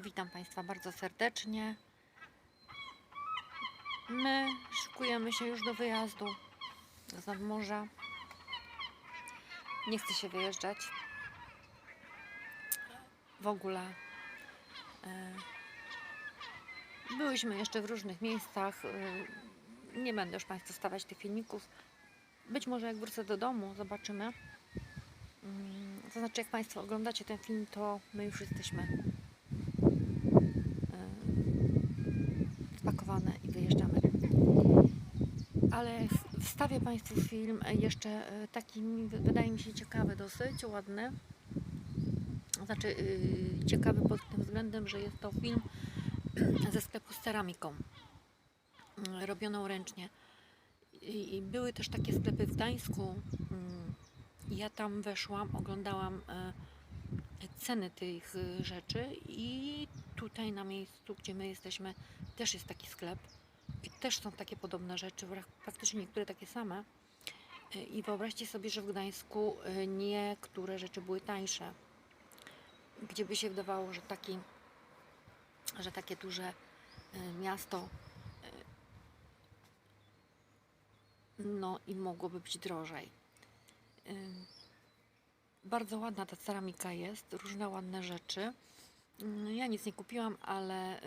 Witam Państwa bardzo serdecznie. My szykujemy się już do wyjazdu z nadmorza. Nie chce się wyjeżdżać. W ogóle. e, Byłyśmy jeszcze w różnych miejscach. e, Nie będę już Państwu stawiać tych filmików. Być może jak wrócę do domu, zobaczymy. Mm, To znaczy, jak Państwo oglądacie ten film, to my już jesteśmy e, i wyjeżdżamy. Ale wstawię Państwu film e, jeszcze e, taki, wydaje mi się, ciekawy dosyć, ładny. Znaczy, yy, ciekawy pod tym względem, że jest to film ze sklepu z ceramiką, mm, robioną ręcznie. I, I były też takie sklepy w Gdańsku. mm, Ja tam weszłam, oglądałam e, ceny tych y, rzeczy i tutaj na miejscu, gdzie my jesteśmy, też jest taki sklep i też są takie podobne rzeczy, praktycznie niektóre takie same. I wyobraźcie sobie, że w Gdańsku y, niektóre rzeczy były tańsze. Gdzie by się wydawało, że, taki, że takie duże y, miasto y, no i mogłoby być drożej. Bardzo ładna ta ceramika jest, różne ładne rzeczy. Mm, Ja nic nie kupiłam, ale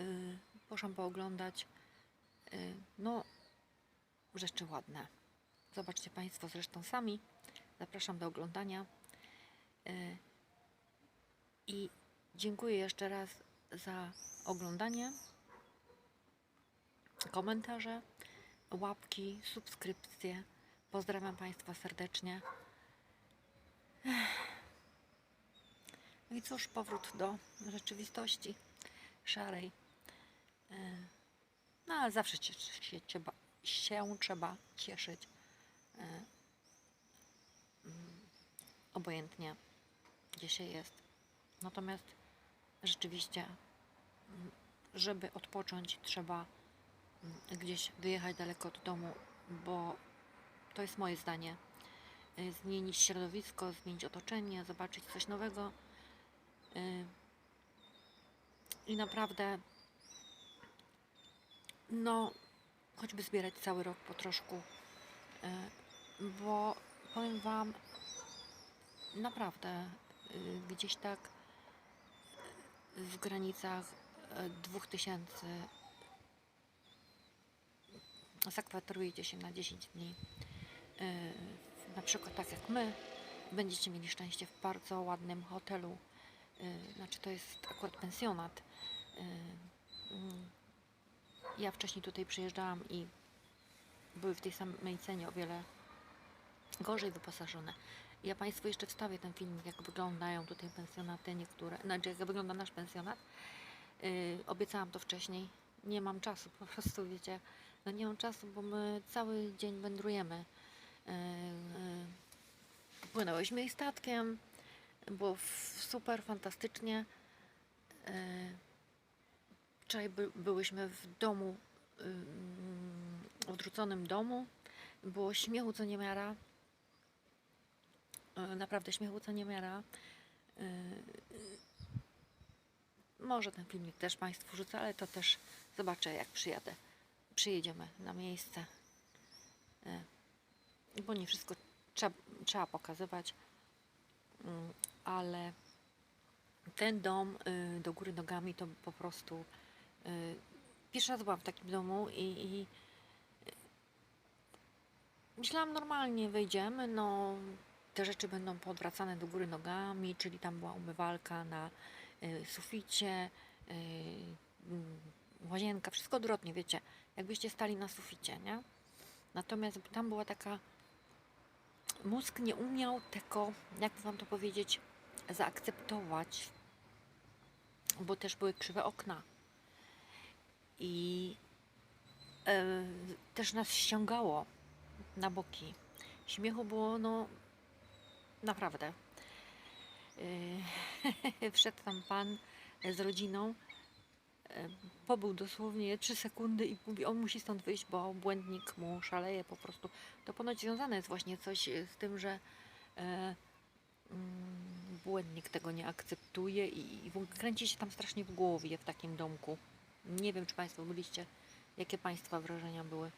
poszłam pooglądać. Y, no, rzeczy ładne. Zobaczcie Państwo zresztą sami. Zapraszam do oglądania. Y, I dziękuję jeszcze raz za oglądanie. Komentarze, łapki, subskrypcje. Pozdrawiam Państwa serdecznie. No i cóż, powrót do rzeczywistości szarej. E, No ale zawsze się, się, trzeba, się trzeba cieszyć. E, mm, Obojętnie, gdzie się jest. Natomiast rzeczywiście, mm, żeby odpocząć, trzeba mm, gdzieś wyjechać daleko od domu, bo to jest moje zdanie y, zmienić środowisko, zmienić otoczenie, zobaczyć coś nowego. I naprawdę, no, choćby zbierać cały rok po troszku, y, bo powiem Wam, naprawdę, y, gdzieś tak y, w granicach y, 2000 zakwaterujecie się na 10 dni na przykład tak jak my, będziecie mieli szczęście w bardzo ładnym hotelu. Znaczy to jest akurat pensjonat. Ja wcześniej tutaj przyjeżdżałam i były w tej samej cenie o wiele gorzej wyposażone. Ja Państwu jeszcze wstawię ten filmik, jak wyglądają tutaj pensjonaty niektóre, znaczy jak wygląda nasz pensjonat. Yy, obiecałam to wcześniej. Nie mam czasu, po prostu wiecie, no nie mam czasu, bo my cały dzień wędrujemy. Yy, yy, Płynęłyśmy i statkiem, było super, fantastycznie. Yy, Wczoraj by, byłyśmy w domu, yy, odrzuconym domu. Było śmiechu co niemiara. Yy, Naprawdę śmiechu co niemiara. Yy, Może ten filmik też Państwu rzucę, ale to też zobaczę jak przyjadę. Przyjedziemy na miejsce. Bo nie wszystko trzeba, trzeba pokazywać. Mm, Ale ten dom y, do góry nogami to po prostu pierwszy raz byłam w takim domu i, i y, myślałam normalnie wejdziemy, no te rzeczy będą podwracane do góry nogami, czyli tam była umywalka na y, suficie, y, łazienka, wszystko odwrotnie, wiecie, jakbyście stali na suficie, nie? Natomiast tam była taka mózg nie umiał tego, jak wam to powiedzieć, zaakceptować, bo też były krzywe okna. I e, też nas ściągało na boki. Śmiechu było, no, naprawdę. E, wszedł tam pan z rodziną, e, pobył dosłownie 3 sekundy i mówi, on musi stąd wyjść, bo błędnik mu szaleje po prostu. To ponoć związane jest właśnie coś z tym, że e, mm, błędnik tego nie akceptuje i, kręci się tam strasznie w głowie w takim domku. Nie wiem, czy Państwo byliście, jakie Państwa wrażenia były.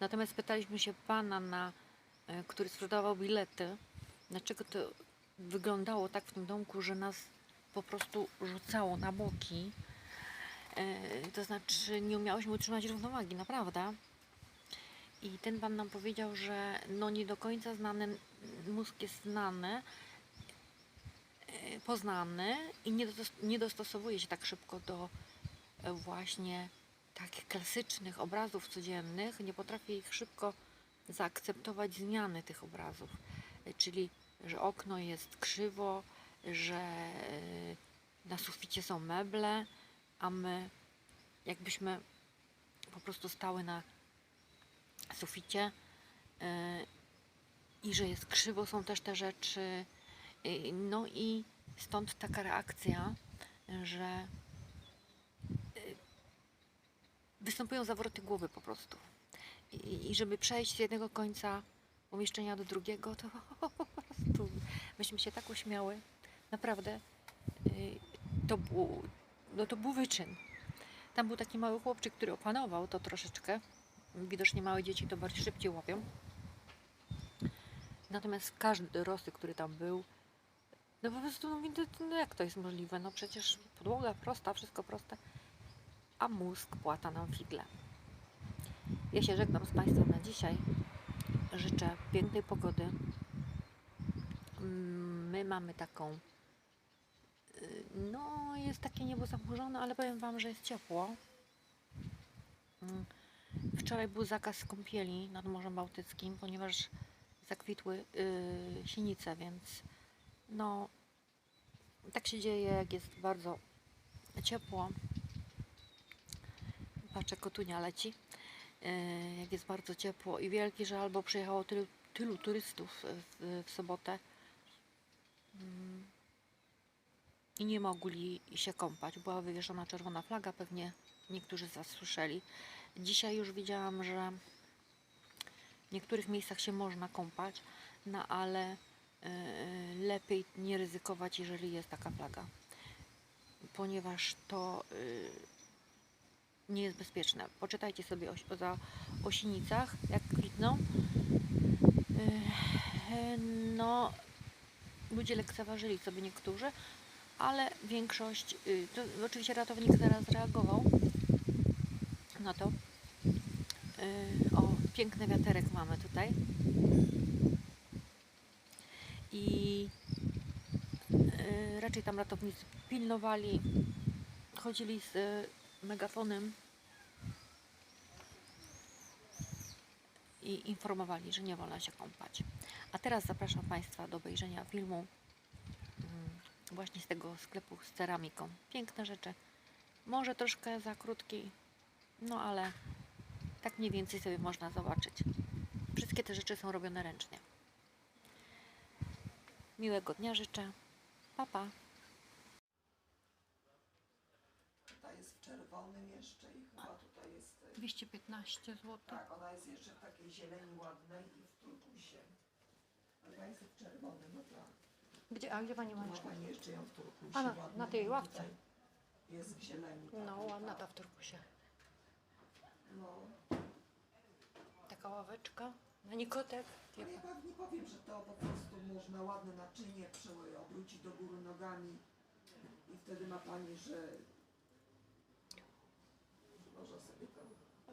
Natomiast pytaliśmy się pana, na, e, który sprzedawał bilety, dlaczego to wyglądało tak w tym domku, że nas po prostu rzucało na boki. E, To znaczy, nie umiałyśmy utrzymać równowagi, naprawdę. I ten pan nam powiedział, że no nie do końca znany mózg jest znany, poznany i nie, dos- nie dostosowuje się tak szybko do e, właśnie takich klasycznych obrazów codziennych. Nie potrafi ich szybko zaakceptować zmiany tych obrazów. E, Czyli, że okno jest krzywo, że e, na suficie są meble, a my jakbyśmy po prostu stały na suficie e, i że jest krzywo są też te rzeczy. E, No i stąd taka reakcja, że e, występują zawroty głowy po prostu. I, I żeby przejść z jednego końca pomieszczenia do drugiego, to po prostu myśmy się tak uśmiały. Naprawdę y, to był, no to był wyczyn. Tam był taki mały chłopczyk, który opanował to troszeczkę. Widocznie małe dzieci to bardziej szybciej łapią. Natomiast każdy dorosły, który tam był, no po prostu, mówię, no, no jak to jest możliwe? No przecież podłoga prosta, wszystko proste, a mózg płata nam figle. Ja się żegnam z Państwem na dzisiaj. Życzę pięknej pogody. My mamy taką, no jest takie niebo zachmurzone, ale powiem Wam, że jest ciepło. Wczoraj był zakaz kąpieli nad Morzem Bałtyckim, ponieważ zakwitły y, sinice, więc no tak się dzieje, jak jest bardzo ciepło. Patrzę, kotunia leci. Y, jak jest bardzo ciepło i wielki żal, bo przyjechało tylu, tylu turystów w, w sobotę Mm. i nie mogli się kąpać. Była wywieszona czerwona flaga, pewnie niektórzy z. Dzisiaj już widziałam, że w niektórych miejscach się można kąpać, no ale lepiej nie ryzykować, jeżeli jest taka flaga, ponieważ to y, nie jest bezpieczne. Poczytajcie sobie o, o, za, o sinicach, jak kwitną. Y, No, ludzie lekceważyli sobie niektórzy, ale większość, to oczywiście ratownik zaraz reagował na to. O, piękny wiaterek mamy tutaj. I y, raczej tam ratownicy pilnowali, chodzili z y, megafonem i informowali, że nie wolno się kąpać. A teraz zapraszam Państwa do obejrzenia filmu mm, właśnie z tego sklepu z ceramiką. Piękne rzeczy. Może troszkę za krótki, no ale tak mniej więcej sobie można zobaczyć. Wszystkie te rzeczy są robione ręcznie. Miłego dnia życzę. Pa, pa. Tutaj jest w czerwonym jeszcze i chyba tutaj jest. y, 215 zł. Tak, ona jest jeszcze w takiej zieleni ładnej i w turkusie. Ale ja jestem w czerwonym, no tak. Gdzie, a gdzie Pani ma Ma jeszcze? pani jeszcze ją w turkusie. A, na- ładnej, na tej ławce. tutaj Jest w zieleni. No, takiej, ładna tak. ta w turkusie. No. Taka ławeczka. Na nikotek. Ale ja pewnie powiem, że to po prostu można ładne naczynie obrócić do góry nogami i wtedy ma pani, że że może sobie to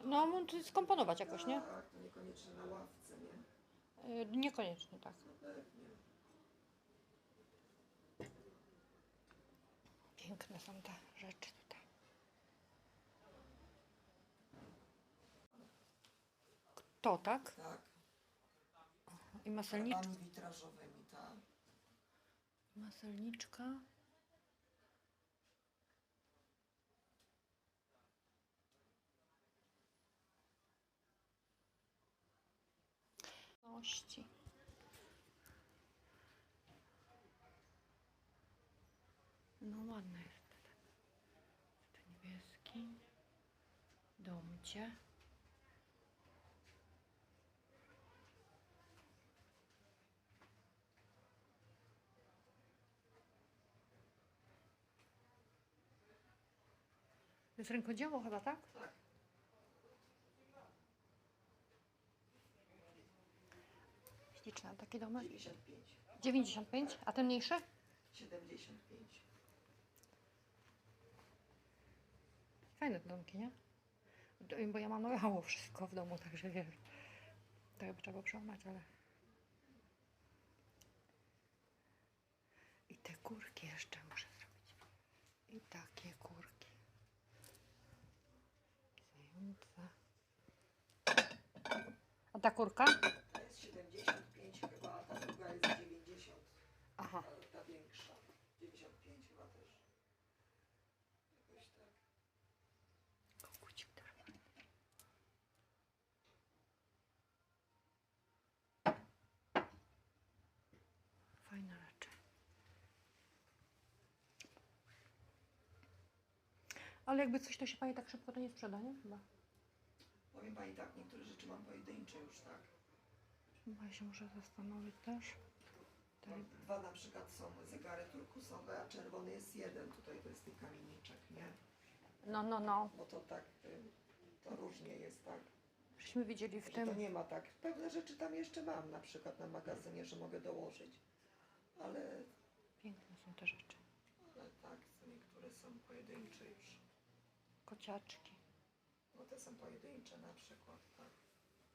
No, to skomponować jakoś, nie? Tak, to niekoniecznie na ławce, nie? Y, Niekoniecznie, tak. No pewnie. Piękne są te rzeczy tutaj. To, tak? Tak. I maselniczka. Farbami witrażowymi, tak. Maselniczka. Ności. No ładne jest. Jeszcze niebieski. Domcie. To jest rękodzieło chyba, tak? Śliczne taki domek. 95. 95, a ten mniejszy? 75. Fajne te domki, nie? Bo ja mam nowało wszystko w domu, także wiesz. To by trzeba przełamać, ale... I te kurki jeszcze muszę zrobić. I takie kurki. A ta kurka? Ta jest 75 chyba, a ta druga jest 90. Aha. Ale ta większa. 95 chyba też. Jakoś tak. Kogucik też fajny. Fajne rzeczy. Ale jakby coś to się pani tak szybko to nie sprzeda, nie? Chyba. Powiem Pani tak, niektóre rzeczy mam pojedyncze już, tak. Chyba ja się muszę zastanowić też. Mam Dwa na przykład są zegary turkusowe, a czerwony jest jeden. Tutaj to jest tych kamieniczek, nie? No, no, no. Bo to tak, y, to różnie jest, tak. Żeśmy widzieli w Że to tym. nie ma tak. Pewne rzeczy tam jeszcze mam, na przykład na magazynie, że mogę dołożyć. Ale, Piękne są te rzeczy. ale tak, to niektóre są pojedyncze już. Kociaczki. No te są pojedyncze na przykład, tak.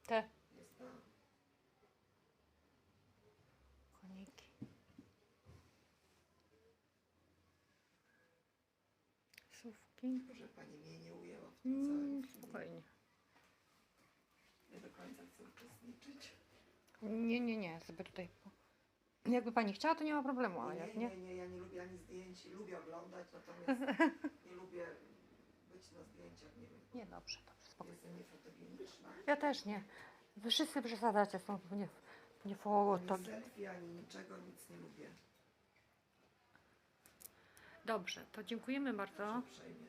Te Jest na koniki. Sówki. że pani mnie nie ujęła w tym Mm, całym filmie. spokojnie. Nie do końca chcę uczestniczyć. Nie, nie, nie, sobie tutaj. po- Jakby pani chciała, to nie ma problemu, a Nie, jak nie? nie, nie, ja nie lubię ani zdjęć, lubię oglądać, natomiast nie lubię być na zdjęciach, nie wiem. Nie, dobrze, dobrze, spokojnie. Jestem niefotogeniczna. Ja też nie. Wy wszyscy przesadzacie, są nie, nie to... Ani selfie, ani niczego, nic nie lubię. Dobrze, to dziękujemy bardzo. Uprzejmie.